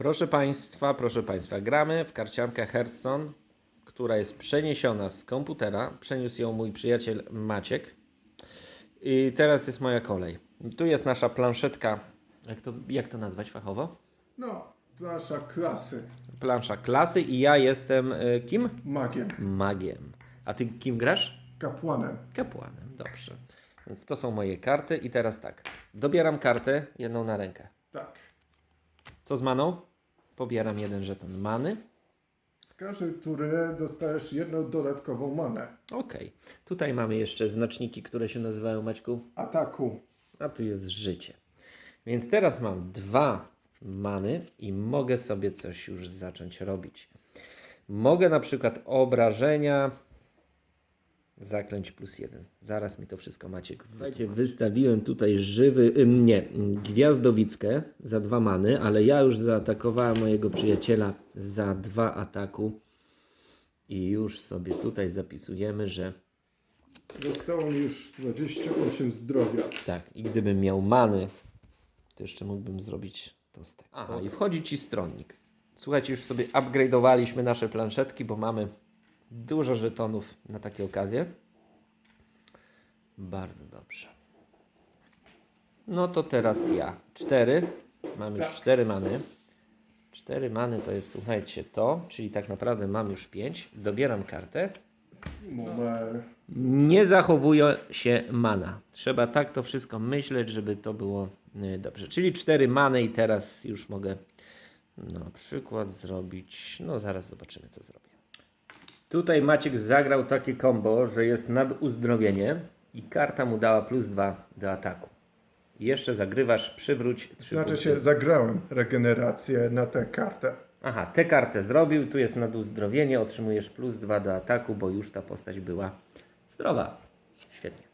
Proszę Państwa, proszę Państwa, gramy w karciankę Hearthstone, która jest przeniesiona z komputera. Przeniósł ją mój przyjaciel Maciek. I teraz jest moja kolej. Tu jest nasza planszetka. Jak to, jak to nazwać fachowo? No, nasza klasy. Plansza klasy i ja jestem y, kim? Magiem. Magiem. A ty kim grasz? Kapłanem. Kapłanem. Dobrze. Więc to są moje karty i teraz tak. Dobieram kartę, jedną na rękę. Tak. Co z maną? Pobieram jeden żeton many. Z każdej tury dostajesz jedną dodatkową manę. Okej. Tutaj mamy jeszcze znaczniki, które się nazywają Maćku. Ataku. A tu jest życie. Więc teraz mam dwa many i mogę sobie coś już zacząć robić. Mogę na przykład obrażenia zaklęć plus jeden. Zaraz mi to wszystko macie. Słuchajcie, wystawiłem tutaj żywy, ym, nie, gwiazdowickę za dwa many, ale ja już zaatakowałem mojego przyjaciela za dwa ataku. I już sobie tutaj zapisujemy, że Zostało mi już 28 zdrowia. Tak, i gdybym miał many, to jeszcze mógłbym zrobić to z tego. Aha, i wchodzi ci stronnik. Słuchajcie, już sobie upgrade'owaliśmy nasze planszetki, bo mamy dużo żetonów na takie okazje. Bardzo dobrze. No to teraz ja. Cztery. Mam już Tak. cztery many. Cztery many to jest, słuchajcie, to, czyli tak naprawdę mam już pięć. Dobieram kartę. Numer. Nie zachowuje się mana. Trzeba tak to wszystko myśleć, żeby to było y, dobrze. Czyli cztery many i teraz już mogę na przykład zrobić, no zaraz zobaczymy co zrobię. Tutaj Maciek zagrał takie combo, że jest naduzdrowienie i karta mu dała plus dwa do ataku. Jeszcze zagrywasz, przywróć trzy Znaczy punkty. się, zagrałem regenerację na tę kartę. Aha, tę kartę zrobił, tu jest naduzdrowienie, otrzymujesz plus dwa do ataku, bo już ta postać była zdrowa. Świetnie.